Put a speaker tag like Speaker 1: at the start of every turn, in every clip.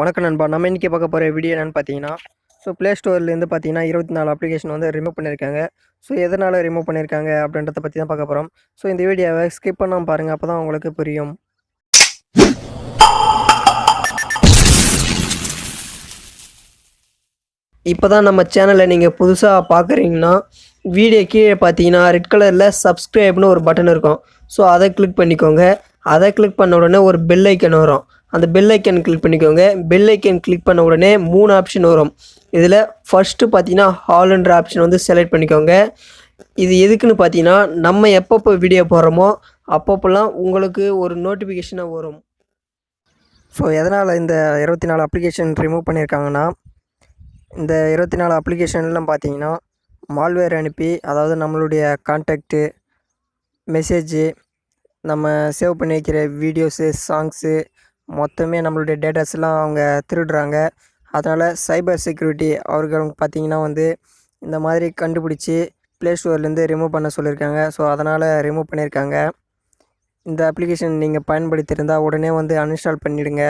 Speaker 1: வணக்கம் நண்பா. நம்ம இன்றைக்கி பார்க்க போகிற வீடியோ என்னென்னு பார்த்தீங்கன்னா ஸோ ப்ளே ஸ்டோர்லேருந்து பார்த்தீங்கன்னா இருபத்தி நாலு அப்ளிகேஷன் வந்து ரிமூவ் பண்ணியிருக்காங்க. ஸோ எதனால் ரிமூவ் பண்ணியிருக்காங்க அப்படின்றத பற்றி தான் பார்க்க போகிறோம் ஸோ இந்த வீடியோவை ஸ்கிப் பண்ணாமல் பாருங்கள் அப்போ தான் உங்களுக்கு புரியும். இப்போ தான் நம்ம சேனலை நீங்கள் புதுசாக பார்க்குறீங்கன்னா வீடியோ கீழே பார்த்தீங்கன்னா ரெட் கலரில் சப்ஸ்கிரைப்னு ஒரு பட்டன் இருக்கும். ஸோ அதை கிளிக் பண்ணிக்கோங்க. அதை கிளிக் பண்ண உடனே ஒரு பெல் ஐக்கன் வரும். அந்த பெல் ஐக்கன் கிளிக் பண்ணிக்கோங்க. பெல் ஐக்கன் கிளிக் பண்ண உடனே மூணு ஆப்ஷன் வரும். இதில் ஃபஸ்ட்டு பார்த்தீங்கன்னா ஹால்ன்ற ஆப்ஷன் வந்து செலக்ட் பண்ணிக்கோங்க. இது எதுக்குன்னு பார்த்தீங்கன்னா நம்ம எப்பப்போ வீடியோ போடுறோமோ அப்பப்போலாம் உங்களுக்கு ஒரு நோட்டிஃபிகேஷனாக வரும். ஸோ எதனால் இந்த இருபத்தி நாலு அப்ளிகேஷன் ரிமூவ் பண்ணியிருக்காங்கன்னா இந்த இருபத்தி நாலு அப்ளிகேஷன்லாம் பார்த்தீங்கன்னா மால்வேர் அனுப்பி அதாவது நம்மளுடைய கான்டாக்டு மெசேஜு நம்ம சேவ் பண்ணி வைக்கிற வீடியோஸு சாங்ஸு மொத்தமே நம்மளுடைய டேட்டாஸ்லாம் அவங்க திருடுறாங்க. அதனால் சைபர் செக்யூரிட்டி அவர்கள் பார்த்தீங்கன்னா வந்து இந்த மாதிரி கண்டுபிடிச்சி ப்ளே ஸ்டோர்லேருந்து ரிமூவ் பண்ண சொல்லியிருக்காங்க. ஸோ அதனால் ரிமூவ் பண்ணியிருக்காங்க. இந்த அப்ளிகேஷன் நீங்கள் பயன்படுத்தியிருந்தால் உடனே வந்து அன்இன்ஸ்டால் பண்ணிவிடுங்க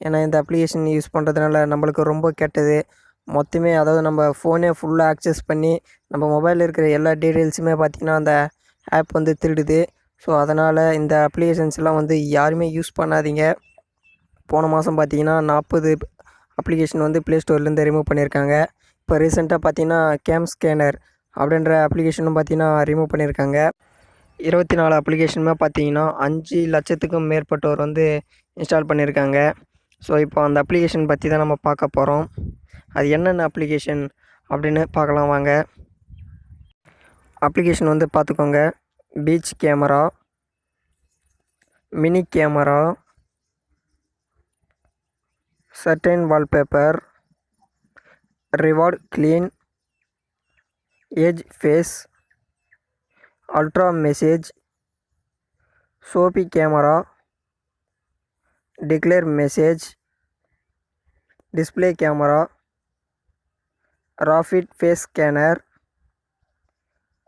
Speaker 1: ஏன்னா இந்த அப்ளிகேஷன் யூஸ் பண்ணுறதுனால நம்மளுக்கு ரொம்ப கெட்டது. மொத்தமே அதாவது நம்ம ஃபோனே ஃபுல்லாக ஆக்சஸ் பண்ணி நம்ம மொபைலில் இருக்கிற எல்லா டீட்டெயில்ஸுமே பார்த்திங்கன்னா அந்த ஆப் வந்து திருடுது. ஸோ அதனால் இந்த அப்ளிகேஷன்ஸ்லாம் வந்து யாருமே யூஸ் பண்ணாதீங்க. போன மாதம் பார்த்தீங்கன்னா நாற்பது அப்ளிகேஷன் வந்து ப்ளே ஸ்டோர்லேருந்து ரிமூவ் பண்ணியிருக்காங்க இப்போ ரீசெண்டாக பார்த்தீங்கன்னா கேம் ஸ்கேனர் அப்படின்ற அப்ளிகேஷனும் பார்த்தீங்கன்னா ரிமூவ் பண்ணியிருக்காங்க இருபத்தி நாலு அப்ளிகேஷனுமே பார்த்தீங்கன்னா அஞ்சு லட்சத்துக்கும் மேற்பட்டோர் வந்து இன்ஸ்டால் பண்ணியிருக்காங்க ஸோ இப்போ அந்த அப்ளிகேஷன் பற்றி தான் நம்ம பார்க்க போகிறோம் அது என்னென்ன அப்ளிகேஷன் அப்படின்னு பார்க்கலாம் வாங்க. அப்ளிகேஷன் வந்து பார்த்துக்கோங்க. Beach camera mini camera Sutton wallpaper reward clean edge face ultra message सोपी camera declare message display camera राफिट face scanner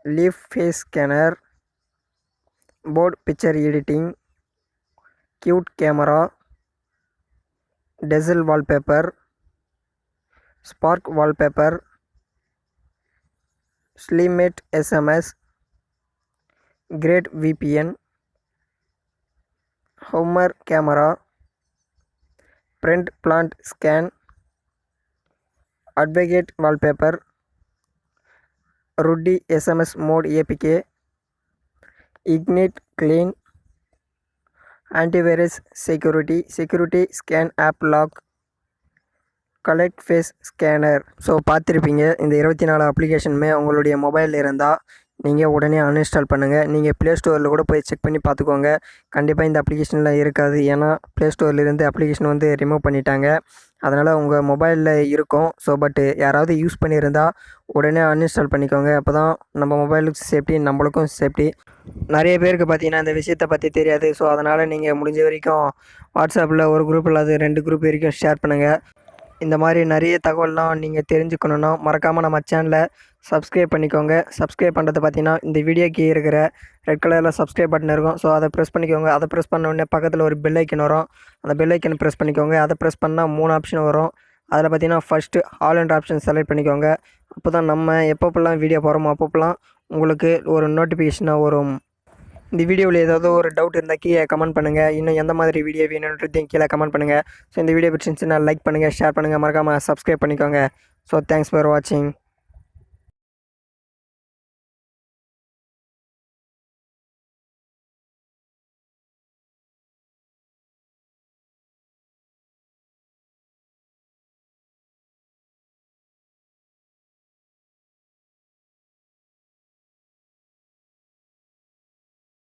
Speaker 1: leaf face scanner board picture editing cute camera dazzle wallpaper spark wallpaper स्लीमेट SMS great VPN Homer camera print plant scan advocate wallpaper Rudy S M S mode APK ignite clean antivirus security security scan app lock collect face scanner so பார்த்துருப்பீங்க இந்த இருபத்தி நாலு அப்ளிகேஷனுமே உங்களுடைய மொபைலில் இருந்தால் நீங்கள் உடனே uninstall பண்ணுங்கள் நீங்கள் ப்ளே ஸ்டோரில் கூட போய் செக் பண்ணி பார்த்துக்கோங்க. கண்டிப்பாக இந்த அப்ளிகேஷனில் இருக்காது. ஏன்னா ப்ளே ஸ்டோர்லேருந்து அப்ளிகேஷன் வந்து ரிமூவ் பண்ணிட்டாங்க. அதனால் உங்கள் மொபைலில் இருக்கும். ஸோ பட்டு யாராவது யூஸ் பண்ணியிருந்தால் உடனே அன்இன்ஸ்டால் பண்ணிக்கோங்க. அப்போ தான் நம்ம மொபைலுக்கு சேஃப்டி நம்மளுக்கும் சேஃப்டி நிறைய பேருக்கு பார்த்தீங்கன்னா இந்த விஷயத்தை பற்றி தெரியாது. ஸோ அதனால் நீங்கள் முடிஞ்ச வரைக்கும் வாட்ஸ்அப்பில் ஒரு குரூப் இல்லாத ரெண்டு குரூப் வரைக்கும் ஷேர் பண்ணுங்கள் இந்த மாதிரி நிறைய தகவல்லாம் நீங்கள் தெரிஞ்சுக்கணுன்னா மறக்காமல் நம்ம சேனலை சப்ஸ்கிரைப் பண்ணிக்கோங்க. சப்ஸ்கிரைப் பண்ணுறது பார்த்தீங்கன்னா இந்த வீடியோக்கு இருக்கிற ரெட் கலரில் சப்ஸ்கிரைப் பட்டன் இருக்கும். ஸோ அதை ப்ரெஸ் பண்ணிக்கோங்க. அதை ப்ரெஸ் பண்ண உடனே பக்கத்தில் ஒரு பெல் ஐக்கன் வரும். அந்த பெல் ஐக்கன் ப்ரெஸ் பண்ணிக்கோங்க. அதை ப்ரெஸ் பண்ணால் மூணு ஆப்ஷன் வரும். அதில் பார்த்தீங்கன்னா first all and option select பண்ணிக்கோங்க. அப்போ தான் நம்ம எப்பப்பெல்லாம் வீடியோ போகிறோமோ அப்பப்பெல்லாம் உங்களுக்கு ஒரு நோட்டிஃபிகேஷனாக வரும். இந்த வீடியோவில் ஏதாவது ஒரு டவுட் இருந்தால் கீழே கமெண்ட் பண்ணுங்கள் இன்னும் எந்த மாதிரி வீடியோ வேணுன்றதையும் கீழே கமெண்ட் பண்ணுங்கள் ஸோ இந்த வீடியோ பிடிச்சிருந்துச்சுன்னா லைக் பண்ணுங்கள் ஷேர் பண்ணுங்கள் மறக்காமல் சப்ஸ்கிரைப் பண்ணிக்கோங்க. ஸோ தேங்க்ஸ் ஃபார் வாட்சிங்